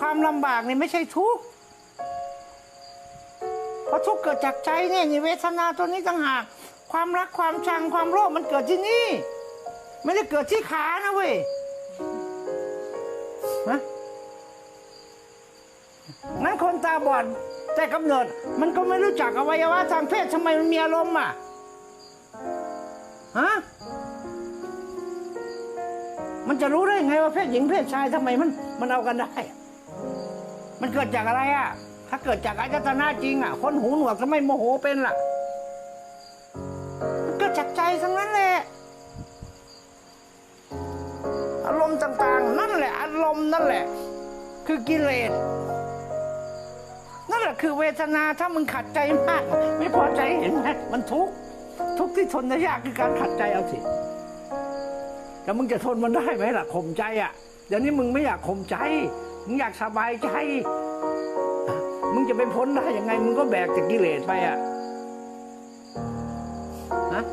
ความลำบากนี่ไม่ใช่ทุกข์เพราะทุกข์เกิดจากใจเนี่ยนี่เวทนาตัวนี้ต่างหาก ความรักความชังความโลภมันเกิดที่นี่ ไม่ได้เกิดที่ขานะเว้ยฮะนั้นคนตาบอดแต่กำเนิด มันก็ไม่รู้จักอวัยวะทางเพศทำไมมันมีอารมณ์อะฮะมันจะรู้ได้ไงว่าเพศหญิงเพศชายทำไมมันมันเอากันได้ มันเกิดจากอะไรอะ ถ้าเกิดจากอายตนะจริงอะ คนหูหนวกทำไมโมโหเป็นล่ะ มันเกิดจากใจทั้งนั้นแหละ อารมณ์ต่างๆ นั่นแหละ อารมณ์นั่นแหละ คือกิเลส นั่นแหละคือเวทนา ถ้ามึงขัดใจมาก ไม่พอใจเห็นไหมมันทุกข์ ทุกข์ที่ทนได้ยากคือการขัดใจเอาสิ แล้วมึงจะทนมันได้ไหมล่ะข่มใจอะ เดี๋ยวนี้มึงไม่อยากข่มใจ มึงอยากสบายใจ มึงจะไปพ้นได้ยังไง มึงก็แบกจากกิเลสไปอะนะ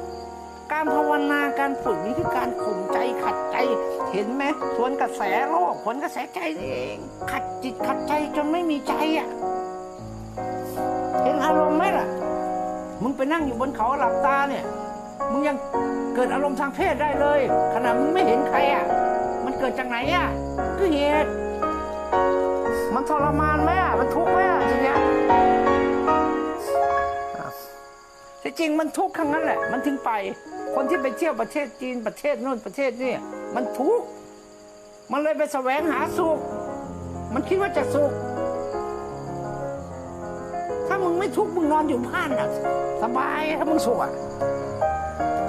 การภาวนาการฝึกนี่คือการข่มใจขัดใจ เห็นไหมสวนกระแสโลกผลกระแสใจนี่เอง ขัดจิตขัดใจจนไม่มีใจอะเห็นอารมณ์ไหมล่ะ มึงไปนั่งอยู่บนเขาหลับตาเนี่ย มึงยังเกิดอารมณ์ทางเพศได้เลย ขณะมึงไม่เห็นใครอะ มันเกิดจากไหนอะ คือเหตุ จริงมันทุกข์ครั้งนั้นแหละ มันถึงไป คนที่ไปเที่ยวประเทศจีนประเทศโน่นประเทศนี่มันทุกข์มันเลยไปแสวงหาสุข มันคิดว่าจะสุข ถ้ามึงไม่ทุกข์มึงนอนอยู่บ้านอะ สบายถ้ามึงสุขอะ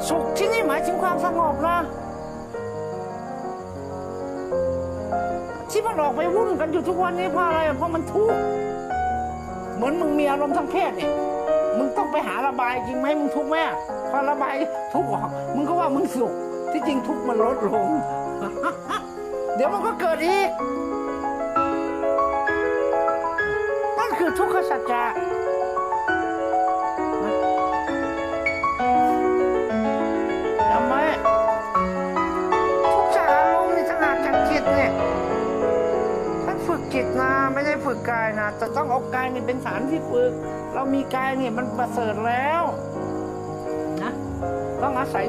สุขที่นี่หมายถึงความสงบนะที่มันออกไปวุ่นกันอยู่ทุกวันนี้เพราะอะไรเพราะมันทุกข์เหมือนมึงมีอารมณ์ทางเพศเนี่ย มึงต้องไปหาระบายจริงไหมมึงทุกข์ไหมอะพอระบายทุกข์ออกมึงก็ว่ามึงสุขที่จริงทุกข์มันลดลง เดี๋ยวมันก็เกิดอีก กจิตนะไม่ได้ฝึกกายนะจะต้องเอากายนี่เป็นฐานที่ฝึก เรามีกายเนี่ยมันประเสริฐแล้วนะต้องอาศัย